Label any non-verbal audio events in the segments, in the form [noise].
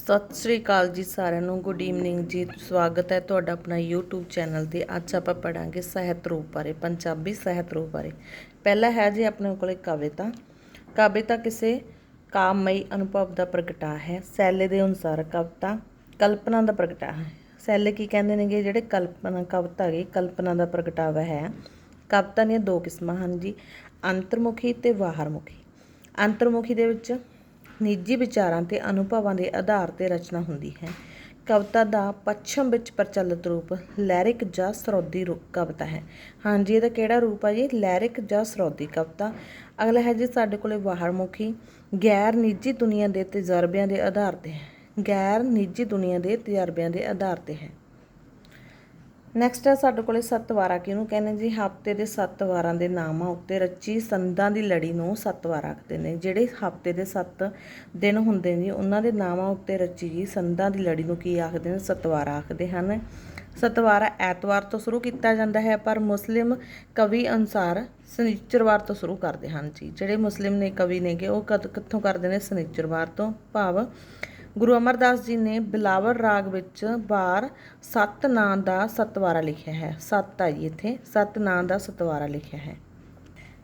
ਸਤਿ ਸ੍ਰੀ ਅਕਾਲ ਜੀ ਸਾਰਿਆਂ ਨੂੰ। ਗੁੱਡ ਈਵਨਿੰਗ ਜੀ। ਸਵਾਗਤ ਹੈ ਤੁਹਾਡਾ ਆਪਣਾ YouTube ਚੈਨਲ ਤੇ। ਅੱਜ ਆਪਾਂ ਪੜਾਂਗੇ ਸਾਹਿਤ ਰੂਪ ਬਾਰੇ, ਪੰਜਾਬੀ ਸਾਹਿਤ ਰੂਪ ਬਾਰੇ। ਪਹਿਲਾ ਹੈ ਜੀ ਆਪਣੇ ਕੋਲੇ ਕਵਿਤਾ। ਕਵਿਤਾ ਕਿਸੇ ਕਾਮਮਈ ਅਨੁਭਵ ਦਾ ਪ੍ਰਗਟਾ ਹੈ। ਸੈਲੇ ਦੇ ਅਨੁਸਾਰ ਕਵਿਤਾ ਕਲਪਨਾ ਦਾ ਪ੍ਰਗਟਾ ਹੈ। ਸੈਲੇ ਕੀ ਕਹਿੰਦੇ ਨੇਗੇ? ਜਿਹੜੇ ਕਲਪਨਾ, ਕਵਿਤਾ ਹੈਗੀ, ਕਲਪਨਾ ਦਾ ਪ੍ਰਗਟਾਵਾ ਹੈ। ਕਵਿਤਾ ਦੀਆਂ ਦੋ ਕਿਸਮਾਂ ਹਨ ਜੀ। ਅੰਤਰਮੁਖੀ ਤੇ ਬਾਹਰਮੁਖੀ। ਅੰਤਰਮੁਖੀ ਦੇ ਵਿੱਚ ਨਿੱਜੀ ਵਿਚਾਰਾਂ ਤੇ ਅਨੁਭਵਾਂ ਦੇ ਆਧਾਰ ਤੇ ਰਚਨਾ ਹੁੰਦੀ ਹੈ। ਕਵਿਤਾ ਦਾ ਪੱਛਮ ਵਿੱਚ ਪ੍ਰਚਲਿਤ ਰੂਪ ਲਹਿਰਿਕ ਜਾਂ ਸਰੋਦੀ ਰੂਪ ਕਵਿਤਾ ਹੈ। ਹਾਂਜੀ, ਇਹਦਾ ਕਿਹੜਾ ਰੂਪ ਹੈ ਜੀ? ਲਹਿਰਿਕ ਜਾਂ ਸਰੋਦੀ ਕਵਿਤਾ। ਅਗਲਾ ਹੈ ਜੀ ਸਾਡੇ ਕੋਲੇ ਬਾਹਰਮੁਖੀ ਗੈਰ ਨਿੱਜੀ ਦੁਨੀਆ ਦੇ ਤਜਰਬਿਆਂ ਦੇ ਆਧਾਰ ਤੇ ਹੈ। ਗੈਰ ਨਿੱਜੀ ਦੁਨੀਆ ਦੇ ਤਜਰਬਿਆਂ ਦੇ ਆਧਾਰ ਤੇ ਹੈ। ਨੈਕਸਟ ਹੈ ਸਾਡੇ ਕੋਲੇ ਸੱਤ ਕਿਹਨੂੰ ਕਹਿੰਦੇ ਜੀ? ਹਫ਼ਤੇ ਦੇ ਸੱਤ ਵਾਰਾਂ ਦੇ ਨਾਮਾਂ ਉੱਤੇ ਰਚੀ ਸੰਦਾਂ ਦੀ ਲੜੀ ਨੂੰ ਸੱਤ ਵਾਰ ਆਖਦੇ ਨੇ। ਜਿਹੜੇ ਹਫ਼ਤੇ ਦੇ ਸੱਤ ਦਿਨ ਹੁੰਦੇ ਨੇ, ਉਹਨਾਂ ਦੇ ਨਾਮਾਂ ਉੱਤੇ ਰਚੀ ਗਈ ਸੰਦਾਂ ਦੀ ਲੜੀ ਨੂੰ ਕੀ ਆਖਦੇ ਨੇ? ਸਤਵਾਰਾ ਆਖਦੇ ਹਨ। ਸਤਵਾਰਾ ਐਤਵਾਰ ਤੋਂ ਸ਼ੁਰੂ ਕੀਤਾ ਜਾਂਦਾ ਹੈ, ਪਰ ਮੁਸਲਿਮ ਕਵੀ ਅਨੁਸਾਰ ਸਨੀਚਰਵਾਰ ਤੋਂ ਸ਼ੁਰੂ ਕਰਦੇ ਹਨ ਜੀ। ਜਿਹੜੇ ਮੁਸਲਿਮ ਨੇ ਕਵੀ ਨੇਗੇ, ਉਹ ਕਦ ਕਿੱਥੋਂ ਕਰਦੇ ਨੇ? ਸਨੀਚਰਵਾਰ ਤੋਂ ਭਾਵ ਗੁਰੂ ਅਮਰਦਾਸ ਜੀ ਨੇ ਬਿਲਾਵਲ ਰਾਗ ਵਿੱਚ ਬਾਰ ਸੱਤ ਨਾਂ ਦਾ ਸਤਵਾਰਾ ਲਿਖਿਆ ਹੈ। ਸੱਤ ਆ ਜੀ ਇੱਥੇ, ਸੱਤ ਨਾਂ ਦਾ ਸਤਵਾਰਾ ਲਿਖਿਆ ਹੈ।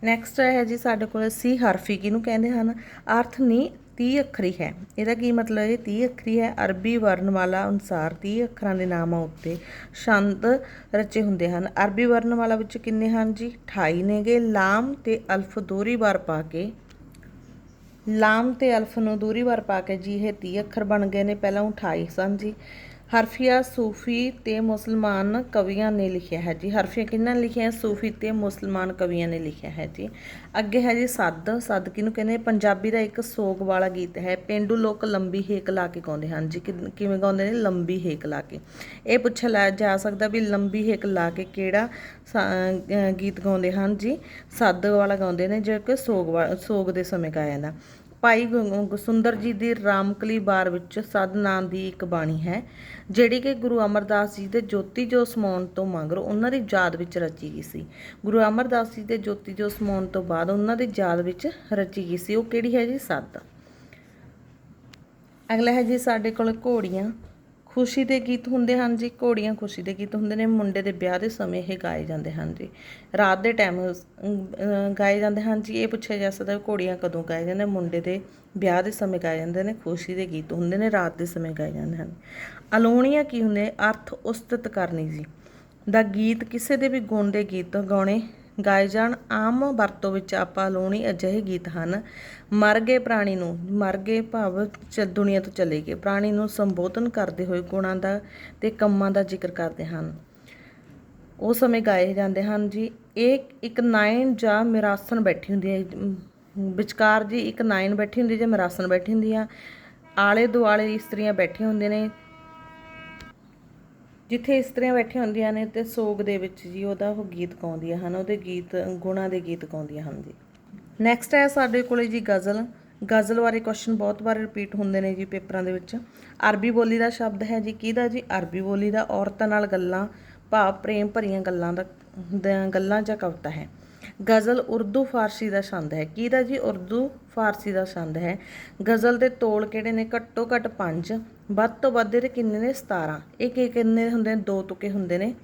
ਨੈਕਸਟ ਹੈ ਜੀ ਸਾਡੇ ਕੋਲ ਸੀ ਹਰਫੀ, ਕਿਹਨੂੰ ਕਹਿੰਦੇ ਹਨ? ਅਰਥ ਨਹੀਂ 30 ਅੱਖਰੀ ਹੈ। ਇਹਦਾ ਕੀ ਮਤਲਬ ਹੈ? 30 ਅੱਖਰੀ ਹੈ। ਅਰਬੀ ਵਰਣਮਾਲਾ ਅਨੁਸਾਰ 30 ਅੱਖਰਾਂ ਦੇ ਨਾਮਾਂ ਉੱਤੇ ਛੰਦ ਰਚੇ ਹੁੰਦੇ ਹਨ। ਅਰਬੀ ਵਰਣਮਾਲਾ ਵਿੱਚ ਕਿੰਨੇ ਹਨ ਜੀ? 28 ਨੇਗੇ। ਲਾਮ ਤੇ ਅਲਫ ਦੋਹਰੀ ਵਾਰ ਪਾ ਕੇ ਲਾਮ ਤੇ ਅਲਫ ਨੂੰ ਦੂਰੀ ਵਾਰ ਪਾ ਕੇ ਜੀ ਇਹ 30 ਅੱਖਰ ਬਣ ਗਏ ਨੇ, ਪਹਿਲਾਂ 28 ਸਨ ਜੀ ਹਰਫੀਆ ਸੂਫੀ ਤੇ ਮੁਸਲਮਾਨ ਕਵੀਆਂ ਨੇ ਲਿਖਿਆ ਹੈ ਜੀ। ਹਰਫੀਆ ਕਿਹਨਾਂ ਨੇ ਲਿਖਿਆ? ਹੈ ਸੂਫੀ ਤੇ ਮੁਸਲਮਾਨ ਕਵੀਆਂ ਨੇ ਲਿਖਿਆ ਹੈ ਜੀ। ਅੱਗੇ ਹੈ ਜੀ ਸੱਦ। ਸੱਦ ਕਿਹਨੂੰ ਕਹਿੰਦੇ ਪੰਜਾਬੀ ਦਾ ਇੱਕ ਸੋਗ ਵਾਲਾ ਗੀਤ ਹੈ। ਪਿੰਡੂ ਲੋਕ ਲੰਬੀ ਹੇਕ ਲਾ ਕੇ ਗਾਉਂਦੇ ਹਨ ਜੀ। ਕਿ- ਕਿਵੇਂ ਗਾਉਂਦੇ ਨੇ? ਲੰਬੀ ਹੇਕ ਲਾ ਕੇ। ਇਹ ਪੁੱਛਿਆ ਲੈ ਜਾ ਸਕਦਾ ਵੀ ਲੰਬੀ ਹੇਕ ਲਾ ਕੇ ਕਿਹੜਾ ਗੀਤ ਗਾਉਂਦੇ ਹਨ ਜੀ? ਸੱਦ ਵਾਲਾ ਗਾਉਂਦੇ ਨੇ ਜਿਹੜਾ ਕਿ ਸੋਗ ਵਾ- ਸੋਗ ਦੇ ਸਮੇਂ ਗਾਇਆ ਜਾਂਦਾ। ਭਾਈ ਗੁ- ਸੁੰਦਰ ਜੀ ਦੀ ਰਾਮਕਲੀ ਬਾਰ ਵਿੱਚ ਸਦ ਨਾਮ ਦੀ ਇੱਕ ਬਾਣੀ ਹੈ, ਜਿਹੜੀ ਕਿ ਗੁਰੂ ਅਮਰਦਾਸ ਜੀ ਦੇ ਜੋਤੀ ਜੋ ਸਮਾਉਣ ਤੋਂ ਮਗਰੋਂ ਉਹਨਾਂ ਦੀ ਯਾਦ ਵਿੱਚ ਰਚੀ ਗਈ ਸੀ। ਗੁਰੂ ਅਮਰਦਾਸ ਜੀ ਦੇ ਜੋਤੀ ਜੋ ਸਮਾਉਣ ਤੋਂ ਬਾਅਦ ਉਹਨਾਂ ਦੀ ਯਾਦ ਵਿੱਚ ਰਚੀ ਗਈ ਸੀ। ਉਹ ਕਿਹੜੀ ਹੈ ਜੀ? ਸੱਦ। ਅਗਲਾ ਹੈ ਜੀ ਸਾਡੇ ਕੋਲ ਘੋੜੀਆਂ। ਖੁਸ਼ੀ ਦੇ ਗੀਤ ਹੁੰਦੇ ਹਨ ਜੀ, ਘੋੜੀਆਂ ਖੁਸ਼ੀ ਦੇ ਗੀਤ ਹੁੰਦੇ ਨੇ, ਮੁੰਡੇ ਦੇ ਵਿਆਹ ਦੇ ਸਮੇਂ ਇਹ ਗਾਏ ਜਾਂਦੇ ਹਨ ਜੀ। ਰਾਤ ਦੇ ਟਾਈਮ ਗਾਏ ਜਾਂਦੇ ਹਨ ਜੀ, ਇਹ ਪੁੱਛਿਆ ਜਾ ਸਕਦਾ ਘੋੜੀਆਂ ਕਦੋਂ ਗਾਏ ਜਾਂਦੇ ਮੁੰਡੇ ਦੇ ਵਿਆਹ ਦੇ ਸਮੇਂ ਗਾਏ ਜਾਂਦੇ ਨੇ, ਖੁਸ਼ੀ ਦੇ ਗੀਤ ਹੁੰਦੇ ਨੇ, ਰਾਤ ਦੇ ਸਮੇਂ ਗਾਏ ਜਾਂਦੇ ਹਨ। ਅਲੋਣੀਆਂ ਕੀ ਹੁੰਦੇ ਅਰਥ ਉਸਤਤ ਕਰਨੀ ਜੀ। ਦਾ ਗੀਤ ਕਿਸੇ ਦੇ ਵੀ ਗੁਣ ਦੇ ਗੀਤ ਗਾਉਣੇ ਗਾਏ ਜਾਣ ਆਮ ਵਰਤੋਂ ਵਿੱਚ ਆਪਾਂ ਲਾਉਣੀ ਅਜਿਹੇ ਗੀਤ ਹਨ। ਮਰ ਗਏ ਪ੍ਰਾਣੀ ਨੂੰ, ਮਰ ਗਏ ਭਾਵ ਚ ਦੁਨੀਆ ਤੋਂ ਚਲੇ ਗਏ। ਪ੍ਰਾਣੀ ਨੂੰ ਸੰਬੋਧਨ ਕਰਦੇ ਹੋਏ ਗੁਣਾਂ ਦਾ ਤੇ ਕੰਮਾਂ ਦਾ ਜ਼ਿਕਰ ਕਰਦੇ ਹਨ। ਉਹ ਸਮੇਂ ਗਾਏ ਜਾਂਦੇ ਹਨ ਜੀ। ਇਹ ਇੱਕ ਨਾਇਨ ਜਾਂ ਮਿਰਾਸਨ ਬੈਠੀ ਹੁੰਦੀ ਹੈ। ਵਿਚਕਾਰ ਜੀ ਇੱਕ ਨਾਇਣ ਬੈਠੀ ਹੁੰਦੀ ਹੈ ਜਾਂ ਮਿਰਾਸਨ ਬੈਠੀ ਹੁੰਦੀ ਆ। ਆਲੇ ਦੁਆਲੇ ਇਸਤਰੀਆਂ ਬੈਠੀਆਂ ਹੁੰਦੀਆਂ ਨੇ। ਜਿੱਥੇ ਇਸਤਰੀਆਂ ਬੈਠੀਆਂ ਹੁੰਦੀਆਂ ਨੇ ਤੇ ਸੋਗ ਦੇ ਵਿੱਚ ਜੀ ਉਹਦਾ ਉਹ ਗੀਤ ਗਾਉਂਦੀਆਂ ਹਨ, ਉਹਦੇ ਗੀਤ, ਗੁਣਾਂ ਦੇ ਗੀਤ ਗਾਉਂਦੀਆਂ ਹਨ ਜੀ। ਨੈਕਸਟ ਹੈ ਸਾਡੇ ਕੋਲੇ ਜੀ ਗਜ਼ਲ। ਗਜ਼ਲ ਬਾਰੇ ਕੁਐਸਚਨ ਬਹੁਤ ਵਾਰ ਰਿਪੀਟ ਹੁੰਦੇ ਨੇ ਜੀ ਪੇਪਰਾਂ ਦੇ ਵਿੱਚ। ਅਰਬੀ ਬੋਲੀ ਦਾ ਸ਼ਬਦ ਹੈ ਜੀ ਕਿਹਦਾ ਜੀ? ਅਰਬੀ ਬੋਲੀ ਦਾ, ਔਰਤਾਂ ਨਾਲ ਗੱਲਾਂ, ਭਾਵ ਪ੍ਰੇਮ ਭਰੀਆਂ ਗੱਲਾਂ ਦਾ ਗੱਲਾਂ ਜਾਂ ਕਵਿਤਾ ਹੈ। ਗਜ਼ਲ ਉਰਦੂ ਫਾਰਸੀ ਦਾ ਛੰਦ ਹੈ। ਕਿਹਦਾ ਜੀ? ਉਰਦੂ ਫਾਰਸੀ ਦਾ ਛੰਦ ਹੈ। ਗਜ਼ਲ ਦੇ ਤੋਲ ਕਿਹੜੇ ਨੇ? ਘੱਟੋ ਘੱਟ 5 ਵੱਧ ਤੋਂ ਵੱਧ ਇਹਦੇ ਕਿੰਨੇ ਨੇ? 17 ਇਹ ਕੀ ਕਿੰਨੇ ਹੁੰਦੇ ਨੇ? ਦੋ ਤੁਕੇ ਹੁੰਦੇ ਨੇ।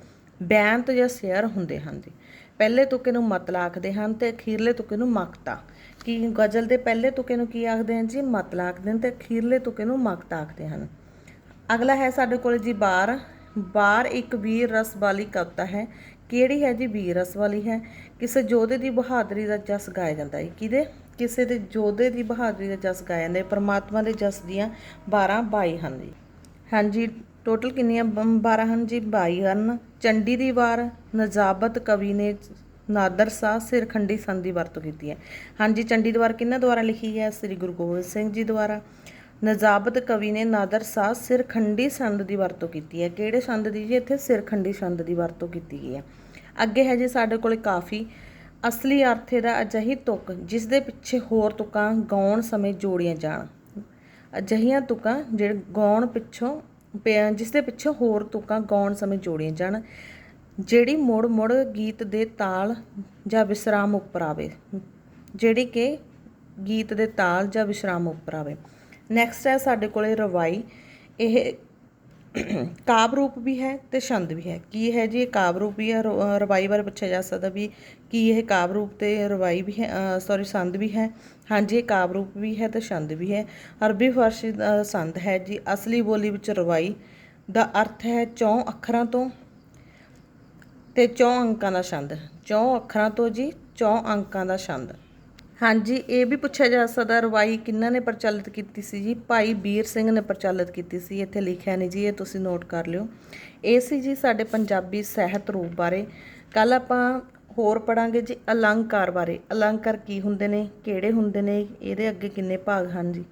ਬੈਂਤ ਜਾਂ ਸ਼ੇਅਰ ਹੁੰਦੇ ਹਨ ਜੀ। ਪਹਿਲੇ ਤੁਕੇ ਨੂੰ ਮਤਲਾ ਆਖਦੇ ਹਨ ਤੇ ਅਖੀਰਲੇ ਤੁਕੇ ਨੂੰ ਮਕਤਾ। ਕੀ ਗਜ਼ਲ ਦੇ ਪਹਿਲੇ ਤੁਕੇ ਨੂੰ ਕੀ ਆਖਦੇ ਹਨ ਜੀ? ਮਤਲ ਆਖਦੇ ਹਨ ਤੇ ਅਖੀਰਲੇ ਤੁਕੇ ਨੂੰ ਮਕਤਾ ਆਖਦੇ ਹਨ। ਅਗਲਾ ਹੈ ਸਾਡੇ ਕੋਲ ਜੀ ਬਾਰ। ਬਾਰ ਇੱਕ ਵੀਰ ਰਸ ਵਾਲੀ ਕਵਿਤਾ ਹੈ। ਕਿਹੜੀ ਹੈ ਜੀ? ਵੀਰ ਰਸ ਵਾਲੀ ਹੈ। ਕਿਸੇ ਯੋਧੇ ਦੀ ਬਹਾਦਰੀ ਦਾ ਜਸ ਗਾਇਆ ਜਾਂਦਾ ਹੈ। ਕਿਹਦੇ? ਕਿਸੇ ਦੇ ਯੋਧੇ ਦੀ ਬਹਾਦਰੀ ਦਾ ਜਸ ਗਾਇਆ ਜਾਂਦਾ ਹੈ ਪਰਮਾਤਮਾ ਦੇ ਜਸ ਦੀਆਂ 12 22 ਹਨ ਜੀ। ਹਾਂਜੀ ਟੋਟਲ ਕਿੰਨੀਆਂ? ਬ- 12 ਹਨ ਜੀ 22 ਹਨ। ਚੰਡੀ ਦੀ ਵਾਰ, ਨਜ਼ਾਬਤ ਕਵੀ ਨੇ ਨਾਦਰ ਸਾਹ ਸਿਰਖੰਡੀ ਸੰਦ ਦੀ ਵਰਤੋਂ ਕੀਤੀ ਹੈ। ਹਾਂਜੀ, ਚੰਡੀ ਦੀ ਵਾਰ ਕਿਹਨਾਂ ਦੁਆਰਾ ਲਿਖੀ ਹੈ? ਸ੍ਰੀ ਗੁਰੂ ਗੋਬਿੰਦ ਸਿੰਘ ਜੀ ਦੁਆਰਾ। ਨਜ਼ਾਬਤ ਕਵੀ ਨੇ ਨਾਦਰ ਸਾਹ ਸਿਰਖੰਡੀ ਸੰਦ ਦੀ ਵਰਤੋਂ ਕੀਤੀ ਹੈ। ਕਿਹੜੇ ਸੰਦ ਦੀ ਜੀ? ਇੱਥੇ ਸਿਰਖੰਡੀ ਸੰਦ ਦੀ ਵਰਤੋਂ ਕੀਤੀ ਗਈ ਹੈ। ਅੱਗੇ ਹੈ ਜੀ ਸਾਡੇ ਕੋਲ ਕਾਫੀ ਅਸਲੀ ਅਰਥ ਇਹਦਾ ਅਜਿਹੀ ਤੁਕ ਜਿਸ ਦੇ ਪਿੱਛੇ ਹੋਰ ਤੁਕਾਂ ਗਾਉਣ ਸਮੇਂ ਜੋੜੀਆਂ ਜਾਣ। ਅਜਿਹੀਆਂ ਤੁਕਾਂ ਜਿਹੜੇ ਗਾਉਣ ਪਿੱਛੋਂ ਪਿਆ- ਜਿਸ ਦੇ ਪਿੱਛੇ ਹੋਰ ਤੁਕਾਂ ਗਾਉਣ ਸਮੇਂ ਜੋੜੀਆਂ ਜਾਣ, ਜਿਹੜੀ ਮੁੜ ਮੁੜ ਗੀਤ ਦੇ ਤਾਲ ਜਾਂ ਵਿਸਰਾਮ ਉੱਪਰ ਆਵੇ। ਜਿਹੜੀ ਕਿ ਗੀਤ ਦੇ ਤਾਲ ਜਾਂ ਵਿਸਰਾਮ ਉੱਪਰ ਆਵੇ। ਨੈਕਸਟ ਹੈ ਸਾਡੇ ਕੋਲੇ ਰਵਾਈ। ਇਹ [clears throat] ਕਾਵ ਰੂਪ ਵੀ ਹੈ ਤੇ ਛੰਦ ਵੀ ਹੈ। ਕੀ ਹੈ ਜੀ ਇਹ ਕਾਵ ਰੂਪ ਵੀ ਹੈ ਰਵਾਈ ਬਾਰੇ ਪੁੱਛਿਆ ਜਾ ਸਕਦਾ ਵੀ ਕੀ ਇਹ ਕਾਵ ਰੂਪ ਤੇ ਰਵਾਈ ਵੀ ਹੈ ਸੌਰੀ ਸੰਦ ਵੀ ਹੈ। ਹਾਂਜੀ ਇਹ ਕਾਵ ਰੂਪ ਵੀ ਹੈ ਤੇ ਛੰਦ ਵੀ ਹੈ। ਅਰਬੀ ਫਾਰਸੀ ਦਾ ਸੰਦ ਹੈ ਜੀ, ਅਸਲੀ ਬੋਲੀ ਵਿੱਚ ਰਵਾਈ ਦਾ ਅਰਥ ਹੈ ਚੌਂ ਅੱਖਰਾਂ ਤੋਂ ਤੇ ਚੌਂ ਅੰਕਾਂ ਦਾ ਛੰਦ। ਚੌਂ ਅੱਖਰਾਂ ਤੋਂ ਜੀ, ਚੌਂ ਅੰਕਾਂ ਦਾ ਛੰਦ। ਹਾਂਜੀ, ਇਹ ਵੀ ਪੁੱਛਿਆ ਜਾ ਸਕਦਾ, ਰਵਾਈ ਕਿਹਨਾਂ ਨੇ ਪ੍ਰਚਲਿਤ ਕੀਤੀ ਸੀ ਜੀ? ਭਾਈ ਵੀਰ ਸਿੰਘ ਨੇ ਪ੍ਰਚਲਿਤ ਕੀਤੀ ਸੀ, ਇੱਥੇ ਲਿਖਿਆ ਨਹੀਂ ਜੀ, ਇਹ ਤੁਸੀਂ ਨੋਟ ਕਰ ਲਿਓ। ਇਹ ਸੀ ਜੀ ਸਾਡੇ ਪੰਜਾਬੀ ਸਾਹਿਤ ਰੂਪ ਬਾਰੇ। ਕੱਲ ਆਪਾਂ ਹੋਰ ਪੜਾਂਗੇ ਜੀ ਅਲੰਕਾਰ ਬਾਰੇ। ਅਲੰਕਾਰ ਕੀ ਹੁੰਦੇ ਨੇ, ਕਿਹੜੇ ਹੁੰਦੇ ਨੇ, ਇਹਦੇ ਅੱਗੇ ਕਿੰਨੇ ਭਾਗ ਹਨ ਜੀ?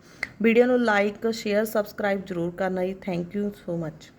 ਵੀਡੀਓ ਨੂੰ ਲਾਈਕ ਸ਼ੇਅਰ ਸਬਸਕ੍ਰਾਈਬ ਜ਼ਰੂਰ ਕਰਨਾ ਜੀ। Thank you so much